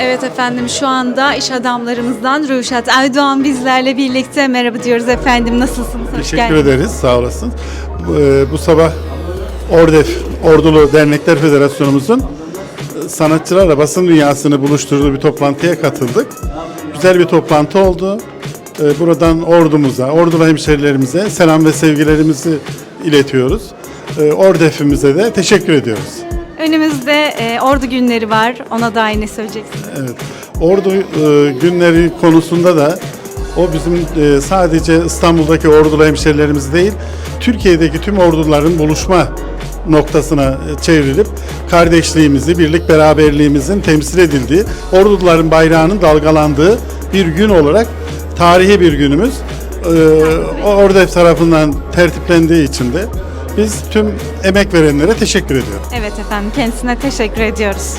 Evet efendim şu anda iş adamlarımızdan Ruşat Aydoğan bizlerle birlikte merhaba diyoruz efendim. Nasılsınız? Hoş Teşekkür geldiniz. ederiz, sağ olasın. Bu, e, bu sabah Ordef, Ordulu Dernekler Federasyonumuzun e, sanatçılarla basın dünyasını buluşturduğu bir toplantıya katıldık. Güzel bir toplantı oldu. E, Buradan ordumuza, ordulu hemşerilerimize selam ve sevgilerimizi iletiyoruz. E, Ordef'imize de teşekkür ediyoruz. Önümüzde e, ordu günleri var. Ona dair ne söyleyeceksiniz? Evet. Ordu e, günleri konusunda da o bizim e, sadece İstanbul'daki ordulu hemşerilerimiz değil, Türkiye'deki tüm orduların buluşma noktasına e, çevrilip kardeşliğimizi, birlik beraberliğimizin temsil edildiği, orduların bayrağının dalgalandığı bir gün olarak tarihi bir günümüz. E, Ordef tarafından tertiplendiği için de biz tüm emek verenlere teşekkür ediyoruz. Evet efendim kendisine teşekkür ediyoruz.